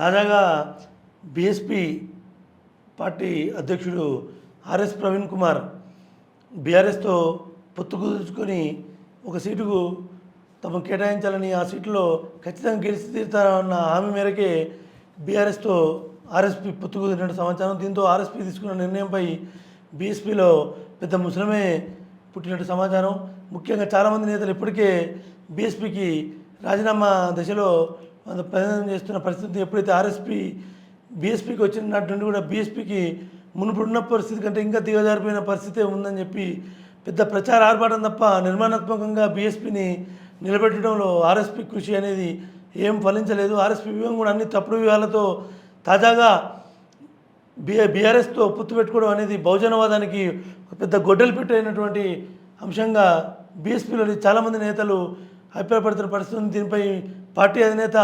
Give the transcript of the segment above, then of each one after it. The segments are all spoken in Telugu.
తాజాగా బీఎస్పీ పార్టీ అధ్యక్షుడు ఆర్ఎస్ ప్రవీణ్ కుమార్ బీఆర్ఎస్తో పొత్తు కుదుర్చుకొని ఒక సీటుకు తమ కేటాయించాలని ఆ సీట్లో ఖచ్చితంగా గెలిచి తీరుతారన్న హామీ మేరకే బీఆర్ఎస్తో ఆర్ఎస్పీ పొత్తు కుదిరినట్టు సమాచారం. దీంతో ఆర్ఎస్పీ తీసుకున్న నిర్ణయంపై బీఎస్పీలో పెద్ద ముసలమే పుట్టినట్టు సమాచారం. ముఖ్యంగా చాలామంది నేతలు ఇప్పటికే బీఎస్పీకి రాజీనామా దశలో ప్రయత్నం చేస్తున్న పరిస్థితి ఎప్పుడైతే ఆర్ఎస్పీ బీఎస్పీకి వచ్చిన నాటి నుండి కూడా బీఎస్పీకి మునుపుడున్న పరిస్థితి కంటే ఇంకా దిగజారిపోయిన పరిస్థితే ఉందని చెప్పి పెద్ద ప్రచార ఆర్భాటం తప్ప నిర్మాణాత్మకంగా బీఎస్పీని నిలబెట్టడంలో ఆర్ఎస్పీ కృషి అనేది ఏం ఫలించలేదు. ఆర్ఎస్పీ వ్యూహం కూడా అన్ని తప్పుడు వ్యూహాలతో తాజాగా బి బీఆర్ఎస్తో పొత్తు పెట్టుకోవడం అనేది బహుజనవాదానికి పెద్ద గొడ్డలు పెట్టైనటువంటి అంశంగా బీఎస్పీలోని చాలామంది నేతలు అభిప్రాయపడుతున్న పరిస్థితి ఉంది. దీనిపై పార్టీ అధినేత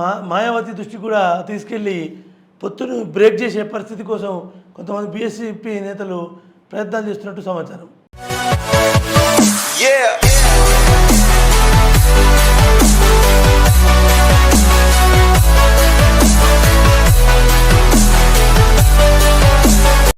మా మాయావతి దృష్టి కూడా తీసుకెళ్ళి పొత్తును బ్రేక్ చేసే పరిస్థితి కోసం కొంతమంది బీఎస్సీపీ నేతలు ప్రయత్నాలు చేస్తున్నట్టు సమాచారం